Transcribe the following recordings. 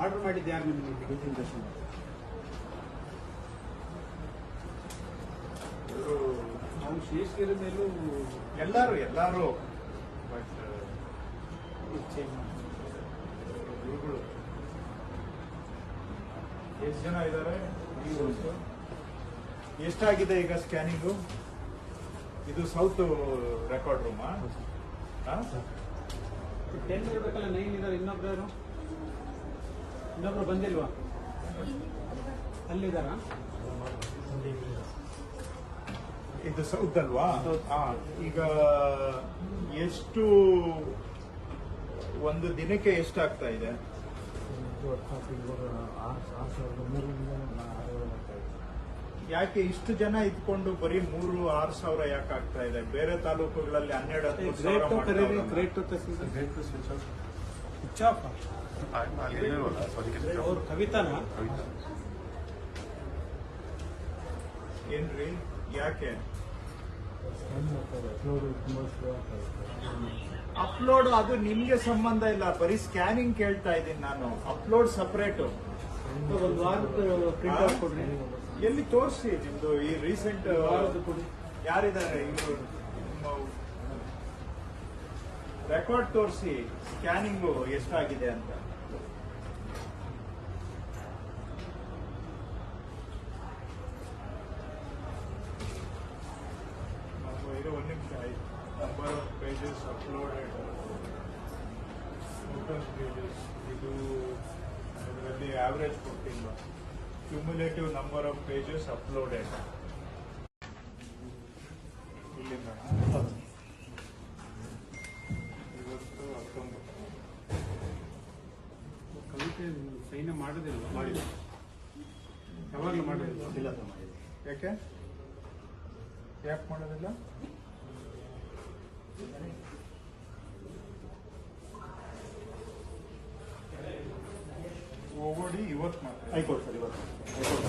Order ಮಾಡಿದ್ದು ಯಾರು ನಿಮಗೆ ನಾವು ಶೇಷಗಿರಿ ಮೇಲೂ ಎಲ್ಲರೂ ಎಲ್ಲರೂ. ಬಟ್ ಚೇಂಜ್ ಗುರುಗಳು ಎಷ್ಟು ಜನ ಇದ್ದಾರೆ? ಎಷ್ಟಾಗಿದೆ ಈಗ ಸ್ಕ್ಯಾನಿಂಗು? ಇದು ಸೌತ್ ರೆಕಾರ್ಡ್ ರೂಮಾ ಟೆನ್ ಇರಬೇಕಲ್ಲ ನೈನ್ ಇದ್ದಾರೆ. ಇನ್ನೊಬ್ರು ಯಾರು? ಇನ್ನೊಬ್ರು ಬಂದಿಲ್ವಾ? ಅಲ್ಲಿದ್ದಾರ? ಇದು ಸೌತ್ ಅಲ್ವಾ ಈಗ ಎಷ್ಟು ಒಂದು ದಿನಕ್ಕೆ ಎಷ್ಟಾಗ್ತಾ ಇದೆ? ಯಾಕೆ ಇಷ್ಟು ಜನ ಇದ್ಕೊಂಡು ಬರೀ ಮೂರು ಆರು ಸಾವಿರ ಯಾಕೆ ಆಗ್ತಾ ಇದೆ? ಬೇರೆ ತಾಲೂಕುಗಳಲ್ಲಿ ಹನ್ನೆರಡು ಹದಿಮೂರು ಸ್ವಿಚ್ ಆಫ್ ಅವ್ರು ಕವಿತಾನ ಏನ್ರಿ ಯಾಕೆ ಅಪ್ಲೋಡ್ ಅದು ನಿಮ್ಗೆ ಸಂಬಂಧ ಇಲ್ಲ. ಬರೀ ಸ್ಕ್ಯಾನಿಂಗ್ ಕೇಳ್ತಾ ಇದ್ದೀನಿ ನಾನು. ಅಪ್ಲೋಡ್ ಸಪರೇಟ್ ಒಂದು ವಾರದ ಪ್ರಿಂಟ್ ಔಟ್ ಕೊಡ್ರಿ ಎಲ್ಲಿ ತೋರಿಸಿ ನಿಮ್ದು ಈ ರೀಸೆಂಟ್ ಯಾರಿದ್ದಾರೆ ಇವರು? ರೆಕಾರ್ಡ್ ತೋರಿಸಿ ಸ್ಕ್ಯಾನಿಂಗು ಎಷ್ಟಾಗಿದೆ ಅಂತ ನಮ್ಮ ಇರೋ ಒಂದು ನಿಮಿಷ ಆಯ್ತು number of pages uploaded total pages ಇದು ಇದರಲ್ಲಿ ಆವ್ರೇಜ್ ಕೊಟ್ಟಿಲ್ಲ cumulative number of pages uploaded ಕವಿತೆ ಸೈನ್ ಮಾಡೋದಿಲ್ಲ. ಮಾಡಿಲ್ಲ. ಯಾವಾಗಲೂ ಮಾಡೋದಿಲ್ಲ ಇಲ್ಲ ಸರ್ ಮಾಡಿಲ್ಲ ಯಾಕೆ? ಯಾಕೆ ಮಾಡೋದಿಲ್ಲ? ಓಡಿ ಇವತ್ತು ಮಾತ್ರ. ಹೈಕೋರ್ಟ್ ಸರ್ ಇವತ್ತು. ಹೈಕೋರ್ಟ್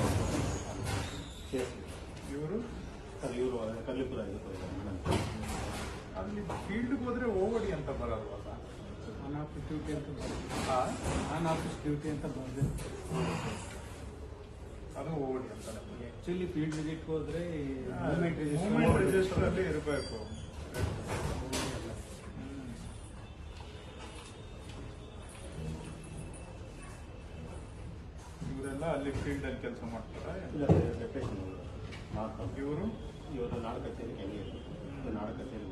ಕೇಸ್ ಇವರು? ಸರ್ ಇವರು ಕಲ್ಲಿಪುರ ಇದು ಅಲ್ಲಿ ಫೀಲ್ಡ್ಗೆ ಹೋದ್ರೆ ಹೋಗೋಡಿ ಅಂತ ಬರಲ್ವಲ್ಲ ಆನ್ ಆಫೀಸ್ ಡ್ಯೂಟಿ ಅಂತ? ಆನ್ ಆಫೀಸ್ ಡ್ಯೂಟಿ ಅಂತ ಬಂದೆ ಅದು ಓಡಿ ಅಂತ ಆಕ್ಚುಲಿ ಫೀಲ್ಡ್ ವಿಸಿಟ್ ಹೋದ್ರೆ ಮೂವ್ಮೆಂಟ್ ಮೂವ್ಮೆಂಟ್ ರಿಜಿಸ್ಟರ್ ಅಲ್ಲಿ ಇರಬೇಕು ಇವರೆಲ್ಲ ಅಲ್ಲಿ ಫೀಲ್ಡ್ ಅಲ್ಲಿ ಕೆಲಸ ಮಾಡ್ತಾರೆ ಇವರು ಇವರು ನಾಡ ಕಚೇರಿ. ಇದು ನಾಡ ಕಚೇರಿ